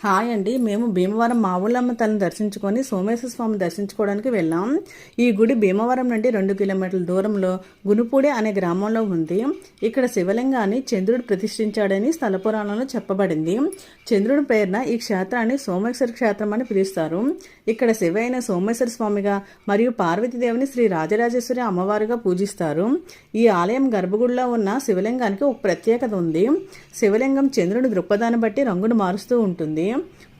Hi అండి. మేము భీమవరం మా ఊళ్ళమ్మ తల్లిని దర్శించుకొని సోమేశ్వర స్వామి దర్శించుకోవడానికి వెళ్ళాం. ఈ గుడి భీమవరం నుండి రెండు కిలోమీటర్ల దూరంలో గునుపూడి అనే గ్రామంలో ఉంది. ఇక్కడ శివలింగాన్ని చంద్రుడు ప్రతిష్ఠించాడని స్థల పురాణంలో చెప్పబడింది. చంద్రుడి పేరున ఈ క్షేత్రాన్ని సోమేశ్వర క్షేత్రం అని పిలుస్తారు. ఇక్కడ శివ సోమేశ్వర స్వామిగా మరియు పార్వతీదేవిని శ్రీ రాజరాజేశ్వరి అమ్మవారుగా పూజిస్తారు. ఈ ఆలయం గర్భగుడిలో ఉన్న శివలింగానికి ఒక ప్రత్యేకత ఉంది. శివలింగం చంద్రుడి దృక్పథాన్ని బట్టి రంగును మారుస్తూ ఉంటుంది.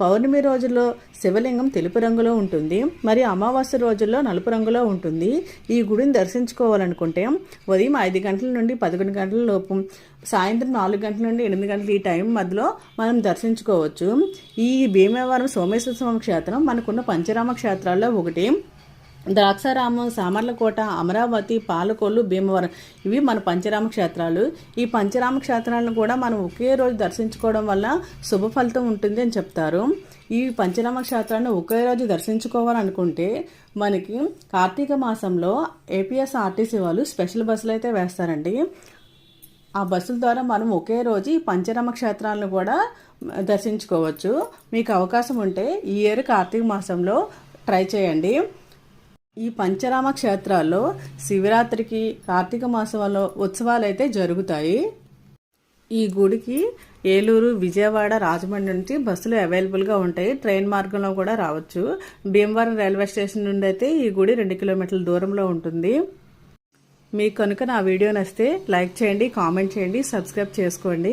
పౌర్ణమి రోజుల్లో శివలింగం తెలుపు రంగులో ఉంటుంది. మరి అమావాస్య రోజుల్లో నలుపు రంగులో ఉంటుంది. ఈ గుడిని దర్శించుకోవాలనుకుంటే ఉదయం ఐదు గంటల నుండి పదకొండు గంటల లోపు సాయంత్రం నాలుగు గంటల నుండి ఎనిమిది గంటల ఈ టైం మధ్యలో మనం దర్శించుకోవచ్చు. ఈ భీమవరం సోమేశ్వర స్వామి క్షేత్రం మనకున్న పంచరామ క్షేత్రాల్లో ఒకటి. ద్రాక్షారామం సామర్లకోట అమరావతి పాలకొల్లు భీమవరం ఇవి మన పంచరామ క్షేత్రాలు. ఈ పంచరామ క్షేత్రాలను కూడా మనం ఒకే రోజు దర్శించుకోవడం వల్ల శుభ ఫలితం ఉంటుంది అని చెప్తారు. ఈ పంచరామ క్షేత్రాన్ని ఒకే రోజు దర్శించుకోవాలనుకుంటే మనకి కార్తీక మాసంలో ఏపీఎస్ ఆర్టీసీ వాళ్ళు స్పెషల్ బస్సులు అయితే వేస్తారండి. ఆ బస్సుల ద్వారా మనం ఒకే రోజు ఈ పంచరామ క్షేత్రాలను కూడా దర్శించుకోవచ్చు. మీకు అవకాశం ఉంటే ఈ ఇయర్ కార్తీక మాసంలో ట్రై చేయండి. ఈ పంచరామ క్షేత్రాల్లో శివరాత్రికి కార్తీక మాసంలో ఉత్సవాలు అయితే జరుగుతాయి. ఈ గుడికి ఏలూరు విజయవాడ రాజమండ్రి నుంచి బస్సులు అవైలబుల్గా ఉంటాయి. ట్రైన్ మార్గంలో కూడా రావచ్చు. భీమవరం రైల్వే స్టేషన్ నుండి అయితే ఈ గుడి రెండు కిలోమీటర్ల దూరంలో ఉంటుంది. మీకు కనుక నా వీడియో నచ్చితే లైక్ చేయండి కామెంట్ చేయండి సబ్స్క్రైబ్ చేసుకోండి.